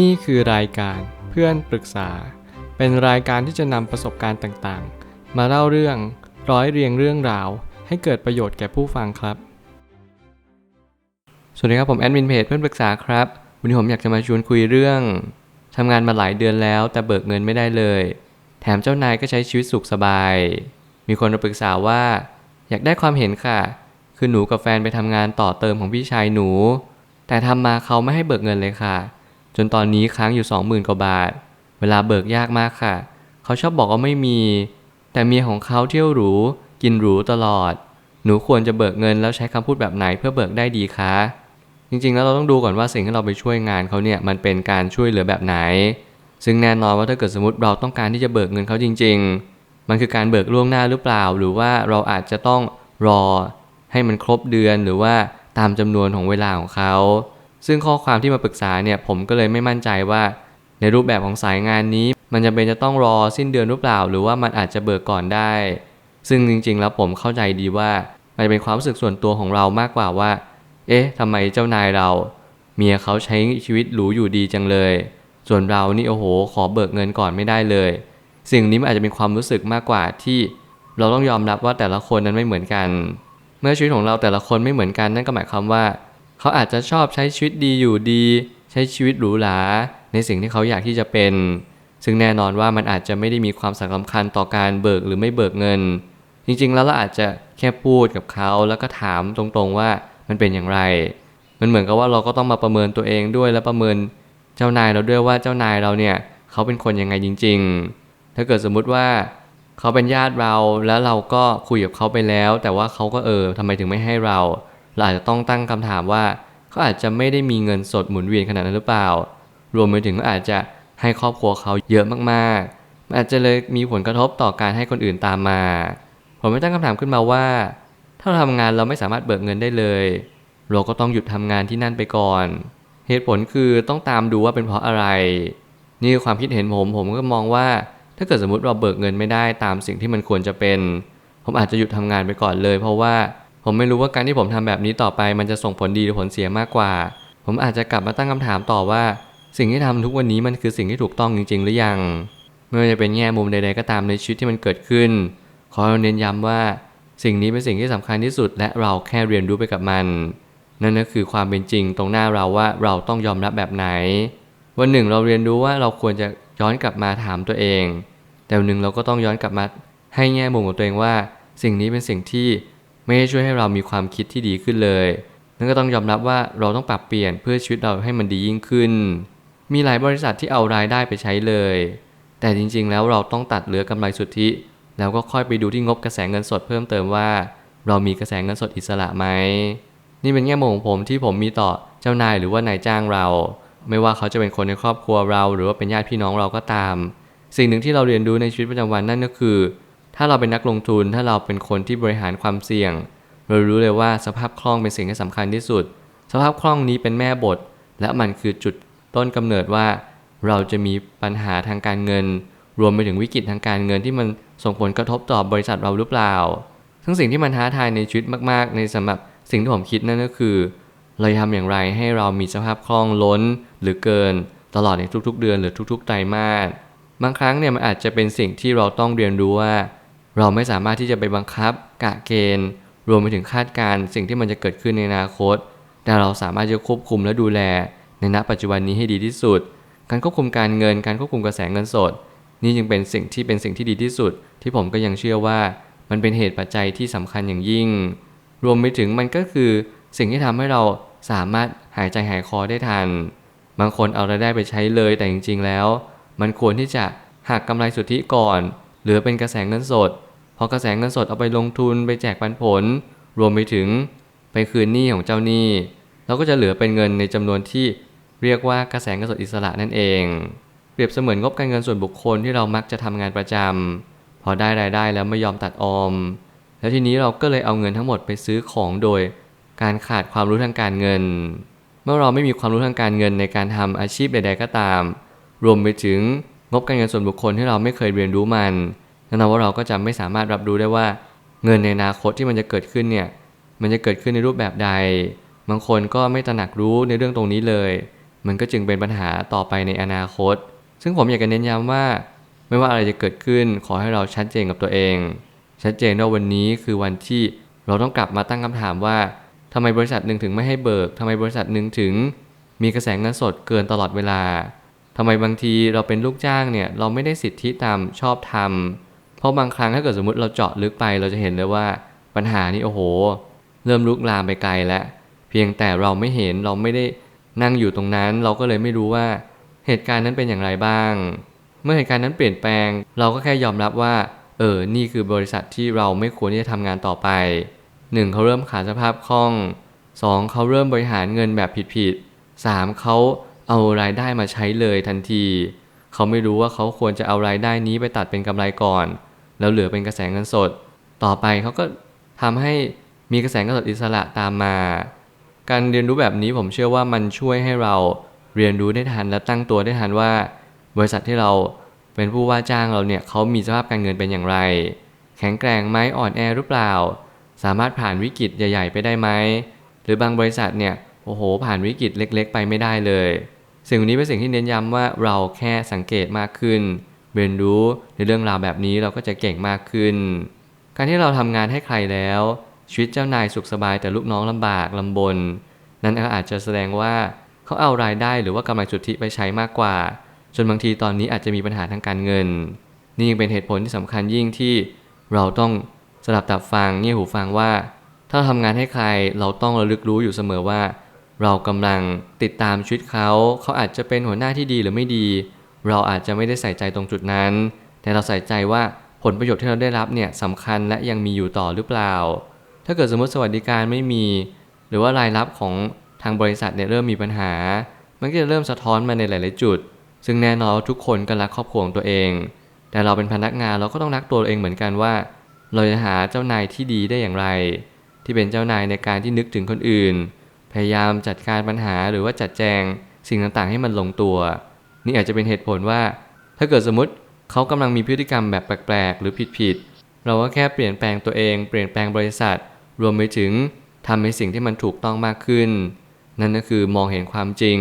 นี่คือรายการเพื่อนปรึกษา เป็นรายการที่จะนำประสบการณ์ต่างๆ มาเล่าเรื่องร้อยเรียงเรื่องราว ให้เกิดประโยชน์แก่ผู้ฟังครับ สวัสดีครับผมแอดมินเพจเพื่อนปรึกษาครับ วันนี้ผมอยากจะมาชวนคุยเรื่องทำงานมาหลายเดือนแล้ว แต่เบิกเงินไม่ได้เลย แถมเจ้านายก็ใช้ชีวิตสุขสบาย มีคนมาปรึกษาว่า อยากได้ความเห็นค่ะ คือหนูกับแฟนไปทำงานต่อเติมของพี่ชายหนู แต่ทำมาเขาไม่ให้เบิกเงินเลยค่ะ จนตอนนี้ค้างอยู่ 20,000กว่าบาท เวลาเบิกยากมากค่ะ เขาชอบบอกว่าไม่มี แต่เมียของเขาเที่ยวหรู กินหรูตลอด หนูควรจะเบิกเงินแล้วใช้คำพูดแบบไหนเพื่อเบิกได้ดีคะ จริงๆ แล้วเราต้องดูก่อนว่าสิ่งที่เราไปช่วยงานเขาเนี่ยมันเป็นการช่วยเหลือแบบไหน ซึ่งแน่นอนว่าถ้าเกิดสมมติเราต้องการที่จะเบิกเงินเขาจริง ๆ มันคือการเบิกล่วงหน้าหรือเปล่า หรือว่าเราอาจจะต้องรอให้มันครบเดือนหรือว่าตามจำนวนของเวลาของเขา ซึ่งข้อความที่มาปรึกษาเนี่ยผมก็เลยไม่มั่นใจว่า ในรูปแบบของสายงานนี้ มันจะเป็นจะต้องรอสิ้นเดือนหรือเปล่า หรือว่ามันอาจจะเบิกก่อนได้ ซึ่งจริง ๆ แล้วผมเข้าใจดีว่ามันเป็นความรู้สึกส่วนตัวของเรามากกว่าว่า เอ๊ะทำไมเจ้านายเรา เมียเขาใช้ชีวิตหรูอยู่ดีจังเลย ส่วนเรานี่โอ้โห ขอเบิกเงินก่อนไม่ได้เลย สิ่งนี้มันอาจจะเป็นความรู้สึกมากกว่าที่ เราต้องยอมรับว่าแต่ละคนนั้นไม่เหมือนกัน เมื่อชีวิตของเราแต่ละคนไม่เหมือนกันนั่นก็หมายความว่า เขาอาจจะชอบใช้ชีวิตดีอยู่ดี ใช้ชีวิตหรูหรา ในสิ่งที่เขาอยากที่จะเป็น ซึ่งแน่นอนว่ามันอาจจะไม่ได้มีความสำคัญต่อการเบิกหรือไม่เบิกเงิน จริงๆ แล้วเราอาจจะแค่พูดกับเขาแล้วก็ถามตรงๆว่ามันเป็นอย่างไร มันเหมือนกับว่าเราก็ต้องมาประเมินตัวเองด้วยและประเมินเจ้านายเราด้วยว่าเจ้านายเราเนี่ยเขาเป็นคนยังไงจริง ๆ ถ้าเกิดสมมุติว่าเขาเป็นญาติเราแล้วเราก็คุยกับเขาไปแล้ว แต่ว่าเขาก็เออทำไมถึงไม่ให้เรา เราอาจจะต้องตั้งคำถามว่าเขาอาจจะไม่ได้มีเงินสดหมุนเวียนขนาดนั้นหรือเปล่า รวมไปถึงอาจจะให้ครอบครัวเขาเยอะมากๆมันอาจจะเลยมีผลกระทบต่อการให้คนอื่นตามมา ผมไม่ตั้งคำถามขึ้นมาว่า ถ้าเราทำงานเราไม่สามารถเบิกเงินได้เลย เราก็ต้องหยุดทำงานที่นั่นไปก่อน เหตุผลคือต้องตามดูว่าเป็นเพราะอะไร นี่คือความคิดเห็นผม ผมก็มองว่า ถ้าเกิดสมมติเราเบิกเงินไม่ได้ตามสิ่งที่มันควรจะเป็น ผมอาจจะหยุดทำงานไปก่อนเลย เพราะว่า ผมไม่รู้ว่าการที่ผมทำแบบนี้ต่อไปมันจะส่งผลดีหรือผลเสียมากกว่า ผมอาจจะกลับมาตั้งคำถามต่อว่า สิ่งที่ทำทุกวันนี้มันคือสิ่งที่ถูกต้องจริง ๆ หรือยัง ไม่ว่าจะเป็นแง่มุมใด ๆ ก็ตามในชีวิตที่มันเกิดขึ้น ขอเน้นย้ำว่า สิ่งนี้เป็นสิ่งที่สำคัญที่สุด และเราแค่เรียนรู้ไปกับมัน นั่นก็คือความเป็นจริงตรงหน้าเราว่าเราต้องยอมรับแบบไหน วันหนึ่งเราเรียนรู้ว่าเราควรจะย้อนกลับมาถามตัวเอง แต่วันหนึ่งเราก็ต้องย้อนกลับมาให้แง่มุมของตัวเองว่า สิ่งนี้เป็นสิ่งที่ ไม่ได้ช่วยให้เรามีความคิดที่ดีขึ้นเลย นั่นก็ต้องยอมรับว่าเราต้องปรับเปลี่ยนเพื่อชีวิตเราให้มันดียิ่งขึ้น มีหลายบริษัทที่เอารายได้ไปใช้เลย แต่จริงๆ แล้วเราต้องตัดเหลือกำไรสุทธิ แล้วก็ค่อยไปดูที่งบกระแสเงินสดเพิ่มเติมว่า เรามีกระแสเงินสดอิสระไหม นี่เป็นแง่มุมของผมที่ผมมีต่อเจ้านายหรือว่านายจ้างเรา ไม่ว่าเขาจะเป็นคนในครอบครัวเรา หรือว่าเป็นญาติพี่น้องเราก็ตาม สิ่งหนึ่งที่เราเรียนรู้ในชีวิตประจำวันนั่นก็คือ ถ้าเราเป็นนักลงทุนถ้าเราเป็นคนที่บริหารความเสี่ยง เรารู้เลยว่าสภาพคล่องเป็นสิ่งที่สำคัญที่สุด สภาพคล่องนี้เป็นแม่บท และมันคือจุดต้นกำเนิดว่า เราจะมีปัญหาทางการเงิน รวมไปถึงวิกฤตทางการเงินที่มันส่งผลกระทบต่อบริษัทเราหรือเปล่าซึ่งสิ่งที่มันท้าทายในชีวิตมากๆ ในสำหรับสิ่งที่ผมคิดนั่นก็คือ เราจะทำอย่างไรให้เรามีสภาพคล่องล้นหรือเกิน ตลอดในทุกๆ เดือนหรือทุกๆไตรมาสบางครั้งเนี่ยมันอาจจะเป็นสิ่งที่เราต้องเรียนรู้ว่า เราไม่สามารถที่จะไปบังคับ กะเกณฑ์ รวมไปถึงคาดการสิ่งที่มันจะเกิดขึ้นในอนาคต แต่เราสามารถจะควบคุมและดูแล ในณปัจจุบันนี้ให้ดีที่สุด การควบคุมการเงิน การควบคุมกระแสเงินสด นี่จึงเป็นสิ่งที่เป็นสิ่งที่ดีที่สุด ที่ผมก็ยังเชื่อว่า มันเป็นเหตุปัจจัยที่สำคัญอย่างยิ่ง รวมไปถึงมันก็คือสิ่งที่ทำให้เราสามารถหายใจหายคอได้ทัน บางคนเอารายได้ไปใช้เลยแต่จริง ๆ แล้ว มันควรที่จะหักกำไรสุทธิก่อน หลือเป็นกระแสเงินสด พอกระแสเงินสดเอาไปลงทุนไปแจกปันผล รวมไปถึงไปคืนหนี้ของเจ้าหนี้ เราก็จะเหลือเป็นเงินในจำนวนที่เรียกว่ากระแสเงินสดอิสระนั่นเอง เปรียบเสมือนงบการเงินส่วนบุคคลที่เรามักจะทำงานประจำพอได้รายได้แล้วไม่ยอมตัดออม แล้วทีนี้เราก็เลยเอาเงินทั้งหมดไปซื้อของโดย การขาดความรู้ทางการเงิน เมื่อเราไม่มีความรู้ทางการเงินในการทำอาชีพใด ๆ ก็ตาม รวมไปถึง งบการเงินส่วนบุคคลที่เราไม่เคยเรียนรู้มันนั่นแปลว่าเราก็จะไม่สามารถรับรู้ได้ว่าเงินในอนาคตที่มันจะเกิดขึ้นเนี่ยมันจะเกิดขึ้นในรูปแบบใด บางคนก็ไม่ตระหนักรู้ในเรื่องตรงนี้เลย มันก็จึงเป็นปัญหาต่อไปในอนาคต ซึ่งผมอยากจะเน้นย้ำว่า ไม่ว่าอะไรจะเกิดขึ้นขอให้เราชัดเจนกับตัวเอง ชัดเจนว่าวันนี้คือวันที่เราต้องกลับมาตั้งคำถามว่าทำไมบริษัทหนึ่งถึงไม่ให้เบิกทำไมบริษัทหนึ่งถึง มีกระแสเงินสดเกินตลอดเวลา ทำไมบางทีเราเป็นลูกจ้างเนี่ยเราไม่ได้สิทธิตามชอบทำเพราะบางครั้งถ้าเกิดสมมติเราเจาะลึกไปเราจะเห็นเลยว่าปัญหานี้โอ้โห เริ่มลุกลามไปไกลแล้ว เพียงแต่เราไม่เห็นเราไม่ได้นั่งอยู่ตรงนั้น เราก็เลยไม่รู้ว่าเหตุการณ์นั้นเป็นอย่างไรบ้าง เมื่อเหตุการณ์นั้นเปลี่ยนแปลง เราก็แค่ยอมรับว่าเออนี่คือบริษัทที่เราไม่ควรที่จะทำงานต่อไป 1. เขาเริ่มขาดสภาพคล่อง 2. เขาเริ่มบริหารเงินแบบผิดๆ 3. เขา เอารายได้มาใช้เลยทันที เขาไม่รู้ว่าเขาควรจะเอารายได้นี้ไปตัดเป็นกำไรก่อน แล้วเหลือเป็นกระแสเงินสด ต่อไปเขาก็ทำให้มีกระแสเงินสดอิสระตามมา การเรียนรู้แบบนี้ผมเชื่อว่ามันช่วยให้เราเรียนรู้ได้ทันและตั้งตัวได้ทันว่า บริษัทที่เราเป็นผู้ว่าจ้างเราเนี่ยเขามีสภาพการเงินเป็นอย่างไร แข็งแกร่งไหมอ่อนแอหรือเปล่า สามารถผ่านวิกฤตใหญ่ ๆ ไปได้ไหมหรือบางบริษัทเนี่ยโอ้โห ผ่านวิกฤตเล็ก ๆ ไปไม่ได้เลย สิ่งนี้เป็นสิ่งที่เน้นย้ำว่าเราแค่สังเกตมากขึ้น เรียนรู้ในเรื่องราวแบบนี้เราก็จะเก่งมากขึ้น การที่เราทำงานให้ใครแล้ว ชีวิตเจ้านายสุขสบายแต่ลูกน้องลำบากลำบน นั้นก็อาจจะแสดงว่าเขาเอารายได้หรือว่ากำลังจุดทิไปใช้มากกว่า จนบางทีตอนนี้อาจจะมีปัญหาทางการเงิน นี่ยังเป็นเหตุผลที่สำคัญยิ่งที่เราต้องสลับตับฟังเงี่ยหูฟังว่า ถ้าทำงานให้ใครเราต้องระลึกรู้อยู่เสมอว่า เรากำลังติดตามชีวิตเขา เขาอาจจะเป็นหัวหน้าที่ดีหรือไม่ดี เราอาจจะไม่ได้ใส่ใจตรงจุดนั้น แต่เราใส่ใจว่าผลประโยชน์ที่เราได้รับเนี่ยสำคัญและยังมีอยู่ต่อหรือเปล่า ถ้าเกิดสมมติสวัสดิการไม่มี หรือว่ารายรับของทางบริษัทเนี่ยเริ่มมีปัญหา มันก็จะเริ่มสะท้อนมาในหลาย ๆ จุด ซึ่งแน่นอนทุกคนก็รักครอบครัวของตัวเอง แต่เราเป็นพนักงานเราก็ต้องรักตัวเองเหมือนกันว่า เราจะหาเจ้านายที่ดีได้อย่างไร ที่เป็นเจ้านายในการที่นึกถึงคนอื่น พยายามจัดการปัญหาหรือว่าจัดแจงสิ่งต่างๆ ให้มันลงตัว นี่อาจจะเป็นเหตุผลว่า ถ้าเกิดสมมติเขากำลังมีพฤติกรรมแบบแปลกๆ หรือผิดๆ เราก็แค่เปลี่ยนแปลงตัวเอง เปลี่ยนแปลงบริษัท รวมไปถึงทำในสิ่งที่มันถูกต้องมากขึ้น นั่นก็คือมองเห็นความจริง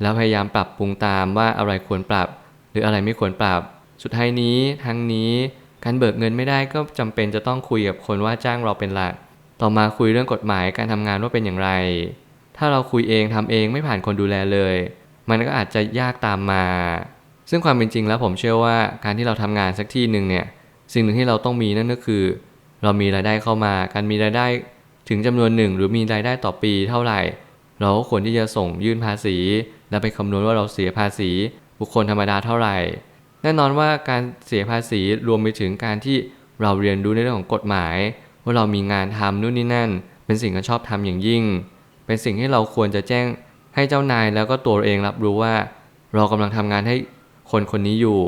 แล้วพยายามปรับปรุงตามว่าอะไรควรปรับ หรืออะไรไม่ควรปรับ สุดท้ายนี้ทั้งนี้การเบิกเงินไม่ได้ก็จำเป็นจะต้องคุยกับคนว่าจ้างเราเป็นหลัก ต่อมาคุยเรื่องกฎหมายการทำงานว่าเป็นอย่างไร ถ้าเราคุยเองทำเองไม่ผ่านคนดูแลเลย มันก็อาจจะยากตามมา ซึ่งความเป็นจริงแล้วผมเชื่อว่าการที่เราทำงานสักที่หนึ่งเนี่ยสิ่งหนึ่งที่เราต้องมีนั่นก็คือ เรามีรายได้เข้ามา การมีรายได้ถึงจำนวนหนึ่งหรือมีรายได้ต่อปีเท่าไหร่ เราก็ควรที่จะส่งยื่นภาษี แล้วไปคำนวณว่าเราเสียภาษี บุคคลธรรมดาเท่าไหร่ แน่นอนว่าการเสียภาษีรวมไปถึงการที่เราเรียนรู้ในเรื่องของกฎหมาย ว่าเรามีงานทำนู่นนี่นั่น เป็นสิ่งที่ชอบทำอย่างยิ่ง เป็นสิ่งที่เราควรจะแจ้งให้เจ้านายแล้วก็ตัวเองรับรู้ว่า เรากำลังทำงานให้คนคนนี้อยู่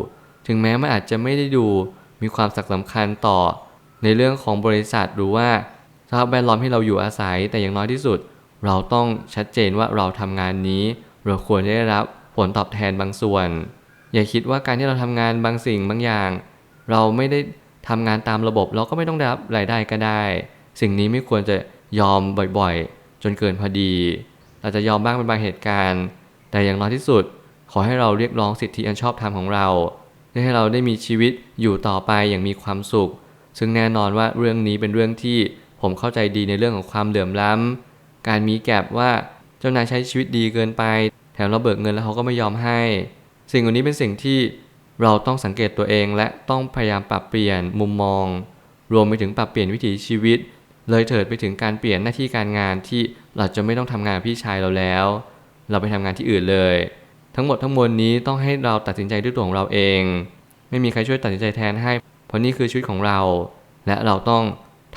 ถึงแม้มันอาจจะไม่ได้ดูมีความสำคัญต่อ ในเรื่องของบริษัทหรือว่าสภาพแวดล้อมที่เราอยู่อาศัยแต่อย่างน้อยที่สุด เราต้องชัดเจนว่าเราทำงานนี้ เราควรได้รับผลตอบแทนบางส่วน อย่าคิดว่าการที่เราทำงานบางสิ่งบางอย่าง เราไม่ได้ ทำงานตามระบบเราก็ไม่ต้องได้รับรายได้ก็ได้ สิ่งนี้ไม่ควรจะยอมบ่อยๆ จนเกินพอดี เราจะยอมบ้างเป็นบางเหตุการณ์ แต่อย่างน้อยที่สุด ขอให้เราเรียกร้องสิทธิอันชอบธรรมของเราให้เราได้มีชีวิตอยู่ต่อไปอย่างมีความสุข ซึ่งแน่นอนว่าเรื่องนี้เป็นเรื่องที่ผมเข้าใจดีในเรื่องของความเหลื่อมล้ำการมีแกลบว่าเจ้านายใช้ชีวิตดีเกินไป แถมเราเบิกเงินแล้วเขาก็ไม่ยอมให้ สิ่งเหล่านี้เป็นสิ่งที่ เราต้องสังเกตตัวเองและต้องพยายามปรับเปลี่ยนมุมมอง รวมไปถึงปรับเปลี่ยนวิถีชีวิต เลยเถิดไปถึงการเปลี่ยนหน้าที่การงานที่เราจะไม่ต้องทำงานกับพี่ชายเราแล้ว เราไปทำงานที่อื่นเลย ทั้งหมดทั้งมวลนี้ต้องให้เราตัดสินใจด้วยตัวของเราเอง ไม่มีใครช่วยตัดสินใจแทนให้ เพราะนี่คือชีวิตของเรา และเราต้อง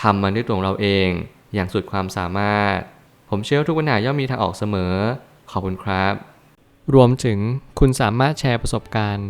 ทำมันด้วยตัวของเราเอง อย่างสุดความสามารถ ผมเชื่อว่าทุกปัญหาย่อมมีทางออกเสมอ ขอบคุณครับ รวมถึงคุณสามารถแชร์ประสบการณ์